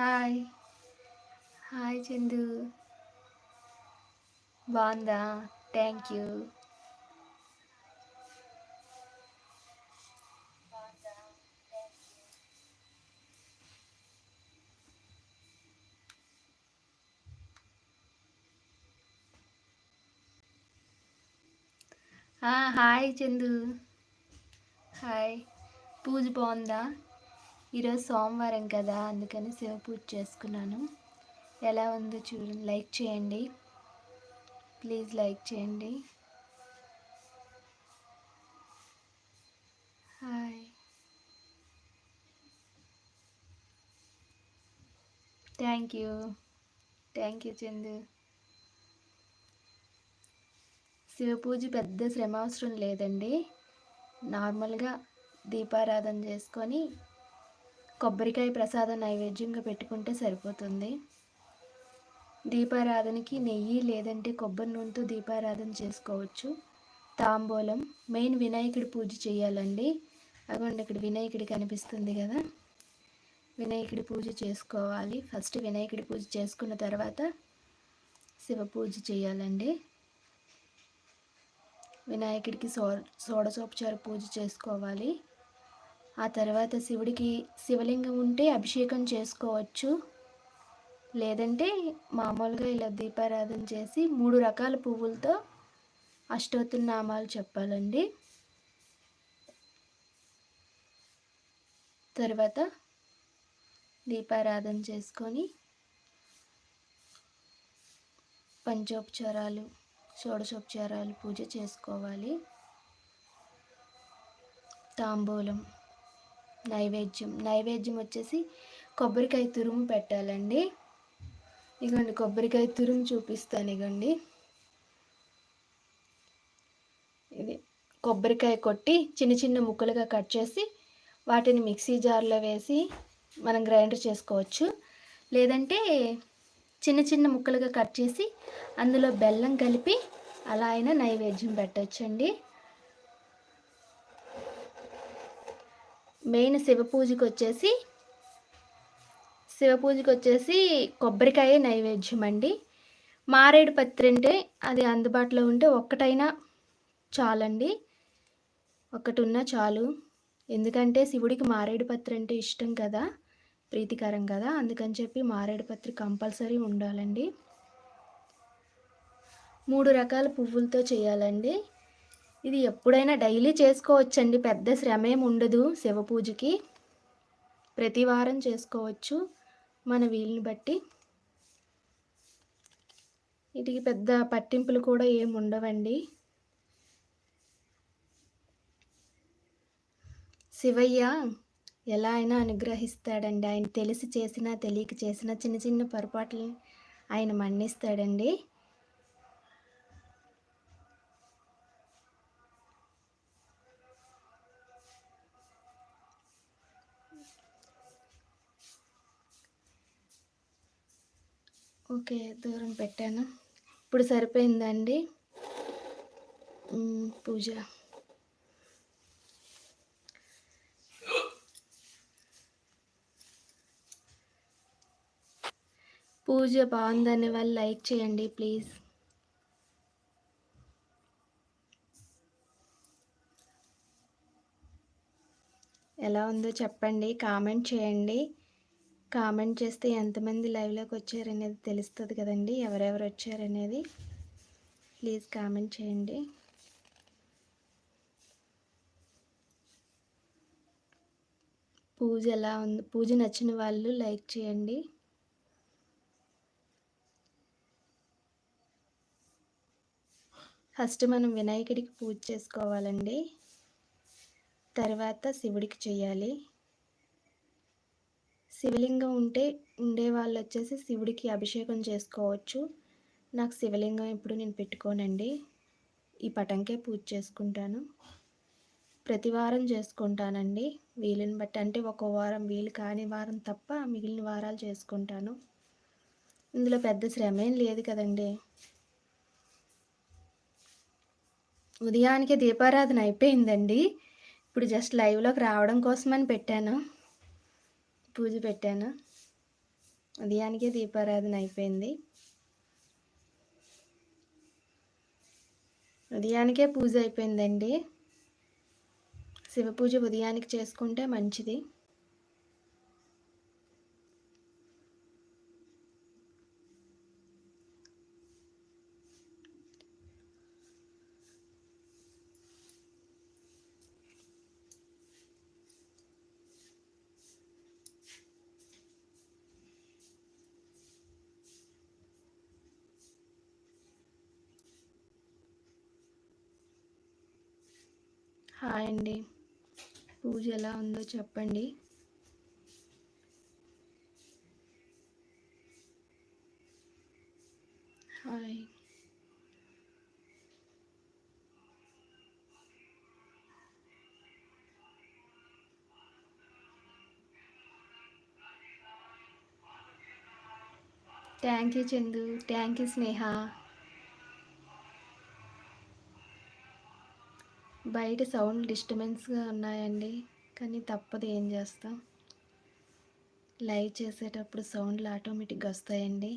Hi hi Chandu బాగుందా thank you hi Chandu hi Pooja బాగుందా ఈరోజు సోమవారం కదా అందుకని శివ పూజ చేసుకున్నాను. ఎలా ఉందో చూడండి లైక్ చేయండి. ప్లీజ్ లైక్ చేయండి. Hi. Thank you. Thank you Chandu. Shiva పూజ పెద్ద శ్రమ అవసరం లేదండి. నార్మల్గా దీపారాధన చేసుకొని కొబ్బరికాయ ప్రసాదం నైవేద్యంగా పెట్టుకుంటే సరిపోతుంది. దీపారాధనకి నెయ్యి లేదంటే కొబ్బరి నూనెతో దీపారాధన చేసుకోవచ్చు. తాంబూలం మెయిన్ వినాయకుడి పూజ చేయాలండి. అదిగోండి ఇక్కడ వినాయకుడి కనిపిస్తుంది కదా. వినాయకుడి పూజ చేసుకోవాలి. ఫస్ట్ వినాయకుడి పూజ చేసుకున్న తర్వాత శివ పూజ చేయాలండి. వినాయకుడికి సో షోడశోపచార పూజ చేసుకోవాలి. ఆ తర్వాత శివుడికి శివలింగం ఉంటే అభిషేకం చేసుకోవచ్చు. లేదంటే మామూలుగా ఇలా దీపారాధన చేసి మూడు రకాల పువ్వులతో అష్టోత్తర నామాలు చెప్పాలండి. తర్వాత దీపారాధన చేసుకొని పంచోపచారాలు షోడశోపచారాలు పూజ చేసుకోవాలి. తాంబూలం నైవేద్యం. నైవేద్యం వచ్చేసి కొబ్బరికాయ తురుము పెట్టాలండి. ఇగోండి కొబ్బరికాయ తురుము చూపిస్తాను ఇగోండి. ఇది కొబ్బరికాయ కొట్టి చిన్న చిన్న ముక్కలుగా కట్ చేసి వాటిని మిక్సీ జార్లో వేసి మనం గ్రైండర్ చేసుకోవచ్చు. లేదంటే చిన్న చిన్న ముక్కలుగా కట్ చేసి అందులో బెల్లం కలిపి అలా అయినా నైవేద్యం పెట్టచ్చండి. మెయిన్ శివ పూజకి వచ్చేసి శివ పూజకి వచ్చేసి కొబ్బరికాయ నైవేద్యం అండి మారేడు పత్రి అంటే అది అందుబాటులో ఉంటే ఒక్కటైనా చాలండి. ఒకటి ఉన్నా చాలు. ఎందుకంటే శివుడికి మారేడు పత్రి అంటే ఇష్టం కదా ప్రీతికరం కదా అందుకని చెప్పి మారేడు పత్రి కంపల్సరీ ఉండాలండి. మూడు రకాల పువ్వులతో చేయాలండి. ఇది ఎప్పుడైనా డైలీ చేసుకోవచ్చండి. పెద్ద శ్రమ ఏమి ఉండదు శివ పూజకి. ప్రతి వారం చేసుకోవచ్చు మన వీలుని బట్టి. వీటికి పెద్ద పట్టింపులు కూడా ఏమి ఉండవండి. శివయ్య ఎలా అయినా అనుగ్రహిస్తాడండి. ఆయన తెలిసి చేసినా తెలియక చేసిన చిన్న చిన్న పొరపాట్లు ఆయన మన్నిస్తాడండి. ఓకే దూరం పెట్టాను. ఇప్పుడు సరిపోయిందండి. పూజ. పూజ బాగుందని వాళ్ళు లైక్ చేయండి ప్లీజ్. ఎలా ఉందో చెప్పండి కామెంట్ చేయండి. కామెంట్ చేస్తే ఎంతమంది లైవ్లోకి వచ్చారనేది తెలుస్తుంది కదండి. ఎవరెవరు వచ్చారనేది ప్లీజ్ కామెంట్ చేయండి. పూజ ఎలా ఉంది? పూజ నచ్చిన వాళ్ళు లైక్ చేయండి. ఫస్ట్ మనం వినాయకుడికి పూజ చేసుకోవాలండి. తర్వాత శివుడికి చేయాలి శివలింగం ఉంటే ఉండే వాళ్ళు వచ్చేసి శివుడికి అభిషేకం చేసుకోవచ్చు. నాకు శివలింగం ఇప్పుడు నేను పెట్టుకోనండి. ఈ పటంకే పూజ చేసుకుంటాను. ప్రతి వారం చేసుకుంటానండి. వీలుని బట్టి అంటే ఒక వారం వీలు కాని వారం తప్ప మిగిలిన వారాలు చేసుకుంటాను. ఇందులో పెద్ద శ్రమ ఏం లేదు కదండి. ఉదయానికి దీపారాధన అయిపోయిందండి. ఇప్పుడు జస్ట్ లైవ్లోకి రావడం కోసమని పెట్టాను. పూజ పెట్టాను. ఉదయానికే దీపారాధన అయిపోయింది. ఉదయానికే పూజ అయిపోయిందండి. శివ పూజ ఉదయానికి చేసుకుంటే మంచిది. హాయ్ అండి. పూజ ఎలా ఉందో చెప్పండి. Hi. Thank you Chandu. Thank you Sneha. బయట సౌండ్ డిస్టర్బెన్స్గా ఉన్నాయండి కానీ తప్పదు ఏం చేస్తాం. లైవ్ చేసేటప్పుడు సౌండ్లు ఆటోమేటిక్గా వస్తాయండి.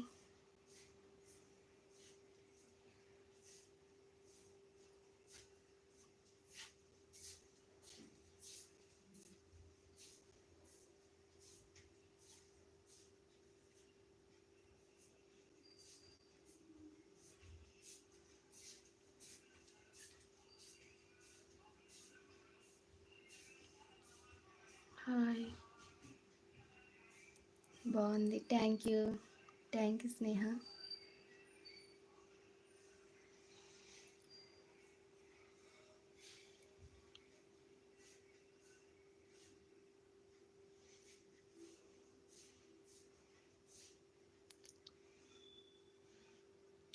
హాయ్ బాగుంది thank you thank you Sneha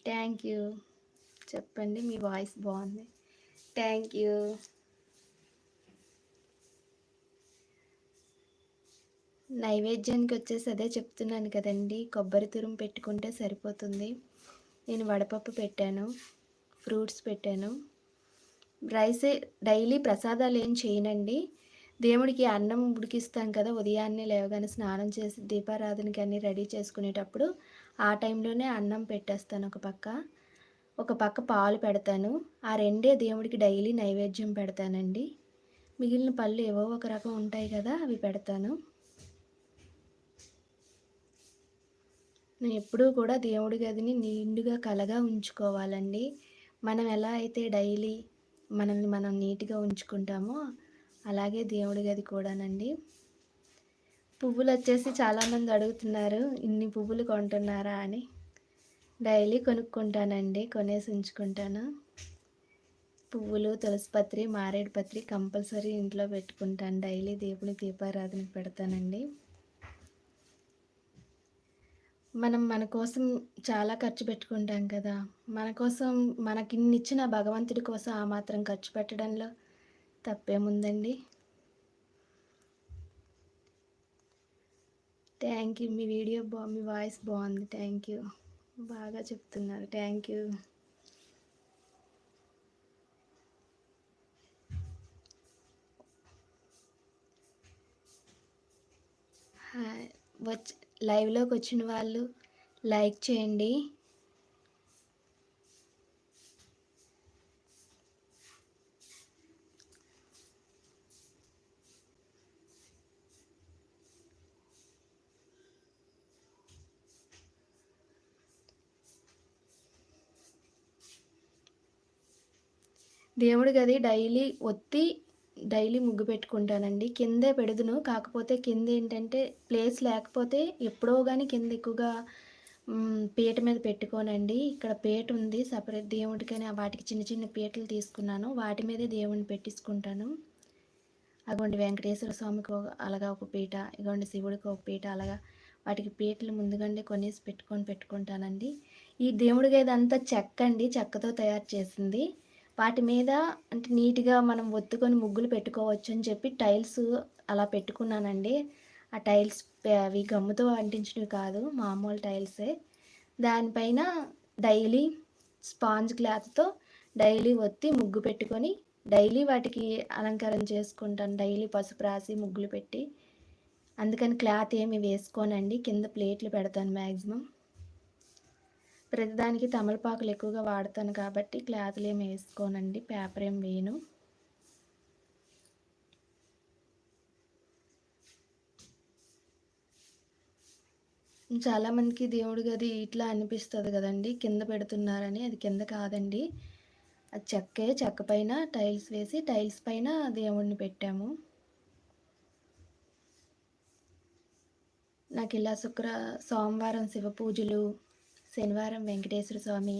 thank you చెప్పండి మీ వాయిస్ బాగుంది. థ్యాంక్ యూ నైవేద్యానికి వచ్చేసి అదే చెప్తున్నాను కదండి. కొబ్బరి తురుము పెట్టుకుంటే సరిపోతుంది. నేను వడపప్పు పెట్టాను ఫ్రూట్స్ పెట్టాను. రైసే డైలీ ప్రసాదాలు ఏం చేయనండి. దేవుడికి అన్నం ఉడికిస్తాం కదా ఉదయాన్నే లేవగానే స్నానం చేసి దీపారాధనకి అన్నీ రెడీ చేసుకునేటప్పుడు ఆ టైంలోనే అన్నం పెట్టేస్తాను ఒక పక్క. ఒక పక్క పాలు పెడతాను. ఆ రెండే దేవుడికి డైలీ నైవేద్యం పెడతానండి. మిగిలిన పళ్ళు ఏవో ఒక రకం ఉంటాయి కదా అవి పెడతాను. ఎప్పుడూ కూడా దేవుడి గదిని నిండుగా కలగా ఉంచుకోవాలండి. మనం ఎలా అయితే డైలీ మనల్ని మనం నీట్గా ఉంచుకుంటామో అలాగే దేవుడి గది కూడానండి. పువ్వులు వచ్చేసి చాలామంది అడుగుతున్నారు ఇన్ని పువ్వులు కొంటున్నారా? అని. డైలీ కొనుక్కుంటానండి కొనేసి ఉంచుకుంటాను. పువ్వులు తులసిపత్రి మారేడుపత్రి కంపల్సరీ ఇంట్లో పెట్టుకుంటాను. డైలీ దేవుని దీపారాధన పెడతానండి. మనం మన కోసం చాలా ఖర్చు పెట్టుకుంటాం కదా. మన కోసం మనకి ఇచ్చిన భగవంతుడి కోసం ఆ మాత్రం ఖర్చు పెట్టడంలో తప్పేముందండి? Thank you. మీ వీడియో బా మీ వాయిస్ బాగుంది. Thank you. బాగా చెప్తున్నారు. Thank you. వచ్చి లైవ్లోకి వచ్చిన వాళ్ళు లైక్ చేయండి. దేవుడి గది డైలీ ఒత్తి డైలీ ముగ్గు పెట్టుకుంటానండి. కిందే పెడుదును. కాకపోతే కింద ఏంటంటే ప్లేస్ లేకపోతే ఎప్పుడో కానీ కింద ఎక్కువగా పీట మీద పెట్టుకోనండి. ఇక్కడ పీట ఉంది. సపరేట్ దేవుడికని వాటికి చిన్న చిన్న పీటలు తీసుకున్నాను. వాటి మీదే దేవుడిని పెట్టించుకుంటాను. అగోండి వెంకటేశ్వర స్వామికి అలాగా ఒక పీట ఇగోండి శివుడికి ఒక పీట అలాగా వాటికి పీటలు ముందుగానే కొనేసి పెట్టుకొని పెట్టుకుంటానండి. ఈ దేవుడికి ఇదంతా చెక్క అండి చెక్కతో తయారు చేసింది. వాటి మీద అంటే నీట్గా మనం ఒత్తుకొని ముగ్గులు పెట్టుకోవచ్చు అని చెప్పి టైల్స్ అలా పెట్టుకున్నానండి. ఆ టైల్స్ అవి గమ్ముతో అంటించినవి కాదు మామూలు టైల్సే. దానిపైన డైలీ స్పాంజ్ క్లాత్తో డైలీ ఒత్తి ముగ్గు పెట్టుకొని డైలీ వాటికి అలంకారం చేసుకుంటాను. డైలీ పసుపు రాసి ముగ్గులు పెట్టి. అందుకని క్లాత్ ఏమి వేసుకోనండి. కింద ప్లేట్లు పెడతాను మ్యాక్సిమం ప్రతిదానికి తమలపాకులు ఎక్కువగా వాడతాను కాబట్టి క్లాత్లు ఏమి వేసుకోనండి పేపర్ ఏం వేయను. చాలామందికి దేవుడి గది ఇట్లా అనిపిస్తుంది కదండి కింద పెడుతున్నారని అది కింద కాదండి. అది చెక్కే చెక్క పైన టైల్స్ వేసి టైల్స్ పైన దేవుడిని పెట్టాము. నాకు ఇలా శుక్ర సోమవారం శివ పూజలు శనివారం వెంకటేశ్వర స్వామి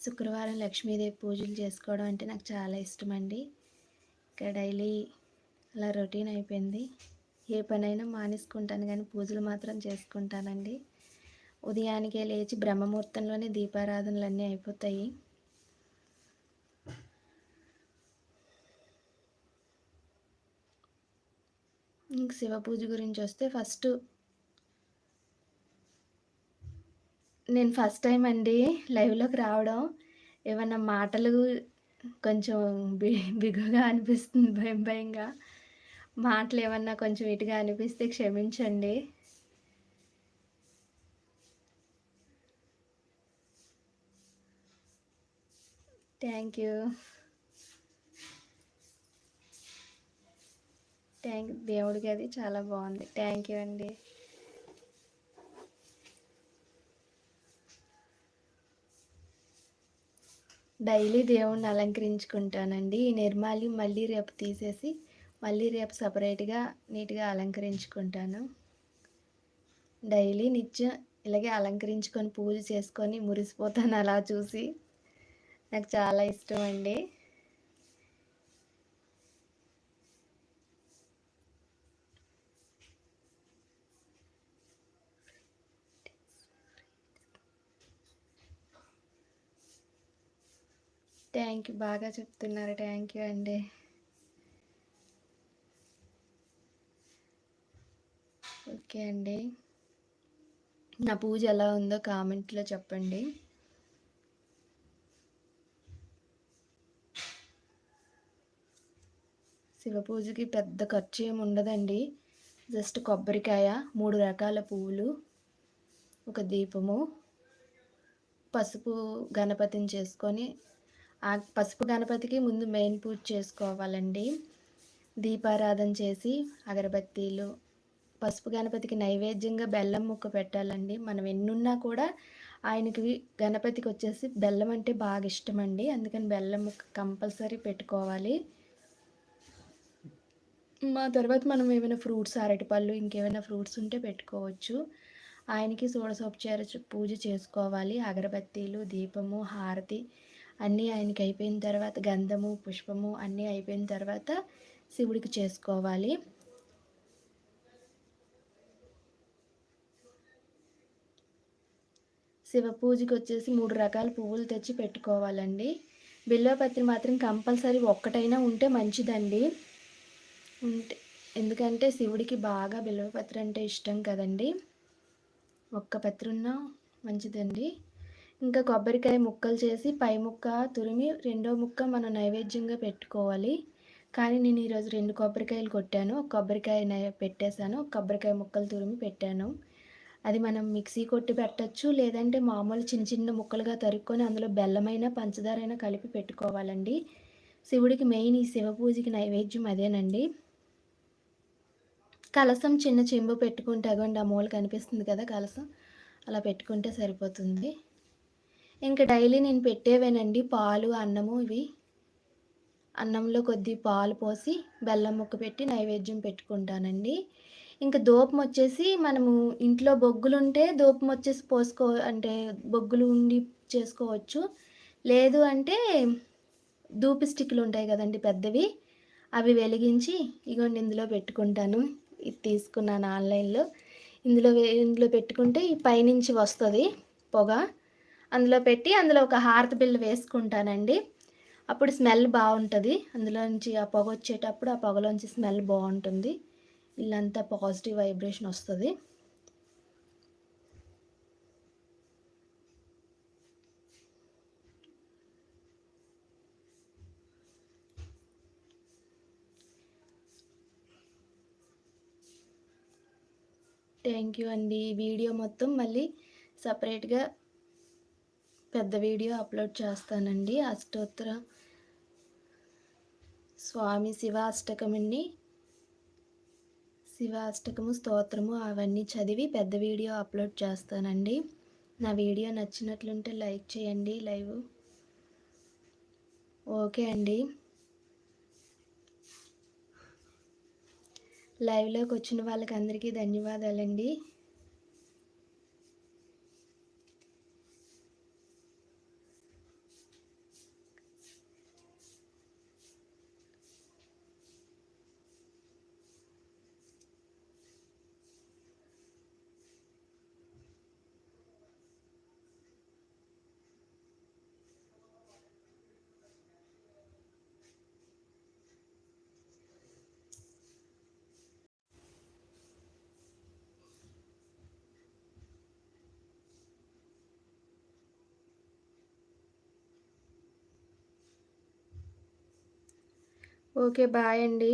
శుక్రవారం లక్ష్మీదేవి పూజలు చేసుకోవడం అంటే నాకు చాలా ఇష్టం అండి ఇక్కడ డైలీ అలా రొటీన్ అయిపోయింది. ఏ పనైనా మానేసుకుంటాను కానీ పూజలు మాత్రం చేసుకుంటానండి. ఉదయానికే లేచి బ్రహ్మముహూర్తంలోనే దీపారాధనలు అన్నీ అయిపోతాయి. ఇంక శివ పూజ గురించి వస్తే ఫస్ట్ నేను ఫస్ట్ టైం అండి లైవ్లోకి రావడం. ఏమన్నా మాటలు కొంచెం బి బిగుగా అనిపిస్తుంది భయం భయంగా. మాటలు ఏమన్నా కొంచెం ఇటుగా అనిపిస్తే క్షమించండి. Thank you. థ్యాంక్ దేవుడికి అది చాలా బాగుంది. థ్యాంక్ యూ అండి. డైలీ దేవుణ్ణి అలంకరించుకుంటానండి. ఈ నిర్మాలి మళ్ళీ రేపు తీసేసి మళ్ళీ రేపు సపరేట్గా నీట్గా అలంకరించుకుంటాను. డైలీ నిత్యం ఇలాగే అలంకరించుకొని పూజ చేసుకొని మురిసిపోతాను అలా చూసి. నాకు చాలా ఇష్టం అండి థ్యాంక్ యూ బాగా చెప్తున్నారు. థ్యాంక్ యూ అండి. ఓకే అండి. నా పూజ ఎలా ఉందో కామెంట్లో చెప్పండి. శివ పూజకి పెద్ద ఖర్చు ఏమి ఉండదండి. జస్ట్ కొబ్బరికాయ మూడు రకాల పువ్వులు ఒక దీపము పసుపు గణపతిని చేసుకొని ఆ పసుపు గణపతికి ముందు మెయిన్ పూజ చేసుకోవాలండి. దీపారాధన చేసి అగరబత్తీలు పసుపు గణపతికి నైవేద్యంగా బెల్లం ముక్క పెట్టాలండి. మనం ఎన్నున్నా కూడా ఆయనకి గణపతికి వచ్చేసి బెల్లం అంటే బాగా ఇష్టం అండి అందుకని బెల్లం ముక్క కంపల్సరీ పెట్టుకోవాలి. మా తర్వాత మనం ఏమైనా ఫ్రూట్స్ అరటిపళ్ళు ఇంకేమైనా ఫ్రూట్స్ ఉంటే పెట్టుకోవచ్చు. ఆయనకి సోడసోపచార పూజ చేసుకోవాలి. అగరబత్తీలు దీపము హారతి అన్నీ ఆయనకి అయిపోయిన తర్వాత గంధము పుష్పము అన్నీ అయిపోయిన తర్వాత శివుడికి చేసుకోవాలి. శివ పూజకి వచ్చేసి మూడు రకాల పువ్వులు తెచ్చి పెట్టుకోవాలండి. బిల్వపత్రి మాత్రం కంపల్సరీ ఒక్కటైనా ఉంటే మంచిదండి. ఉంటే ఎందుకంటే శివుడికి బాగా బిల్వపత్రి అంటే ఇష్టం కదండి. ఒక్క పత్రి ఉన్నా మంచిదండి. ఇంకా కొబ్బరికాయ ముక్కలు చేసి పై ముక్క తురిమి రెండో ముక్క మనం నైవేద్యంగా పెట్టుకోవాలి. కానీ నేను ఈరోజు రెండు కొబ్బరికాయలు కొట్టాను. కొబ్బరికాయ పెట్టేశాను. కొబ్బరికాయ ముక్కలు తురిమి పెట్టాను. అది మనం మిక్సీ కొట్టి పెట్టచ్చు. లేదంటే మామూలు చిన్న చిన్న ముక్కలుగా తరుక్కొని అందులో బెల్లమైన పంచదారైనా కలిపి పెట్టుకోవాలండి. శివుడికి మెయిన్ ఈ శివ పూజకి నైవేద్యం అదేనండి. కలసం చిన్న చెంబు పెట్టుకుంటే అగోండి ఆ మూల కనిపిస్తుంది కదా కలసం. అలా పెట్టుకుంటే సరిపోతుంది. ఇంకా డైలీ నేను పెట్టేవేనండి పాలు అన్నము ఇవి. అన్నంలో కొద్ది పాలు పోసి బెల్లం ముక్క పెట్టి నైవేద్యం పెట్టుకుంటానండి. ఇంకా దూపం వచ్చేసి మనము ఇంట్లో బొగ్గులు ఉంటే దూపం వచ్చేసి పోసుకో అంటే బొగ్గులు ఉండి చేసుకోవచ్చు. లేదు అంటే దూపి స్టిక్లు ఉంటాయి కదండి పెద్దవి అవి వెలిగించి ఇగోండి ఇందులో పెట్టుకుంటాను. ఇది తీసుకున్నాను ఆన్లైన్లో. ఇందులో ఇందులో పెట్టుకుంటే ఈ పైనుంచి వస్తుంది పొగ. అందులో పెట్టి అందులో ఒక హారతి బిల్లు వేసుకుంటానండి. అప్పుడు స్మెల్ బాగుంటుంది. అందులోంచి ఆ పొగ వచ్చేటప్పుడు ఆ పొగలోంచి స్మెల్ బాగుంటుంది. ఇల్లంతా పాజిటివ్ వైబ్రేషన్ వస్తుంది. థ్యాంక్ యూ అండి వీడియో మొత్తం మళ్ళీ సపరేట్గా పెద్ద వీడియో అప్లోడ్ చేస్తానండి. అష్టోత్తర స్వామి శివాష్టకం అండి శివాష్టకము స్తోత్రము అవన్నీ చదివి పెద్ద వీడియో అప్లోడ్ చేస్తానండి. నా వీడియో నచ్చినట్లుంటే లైక్ చేయండి. లైవ్ ఓకే అండి. లైవ్లోకి వచ్చిన వాళ్ళకి అందరికీ ధన్యవాదాలండి. ఓకే బాయ్ అండి.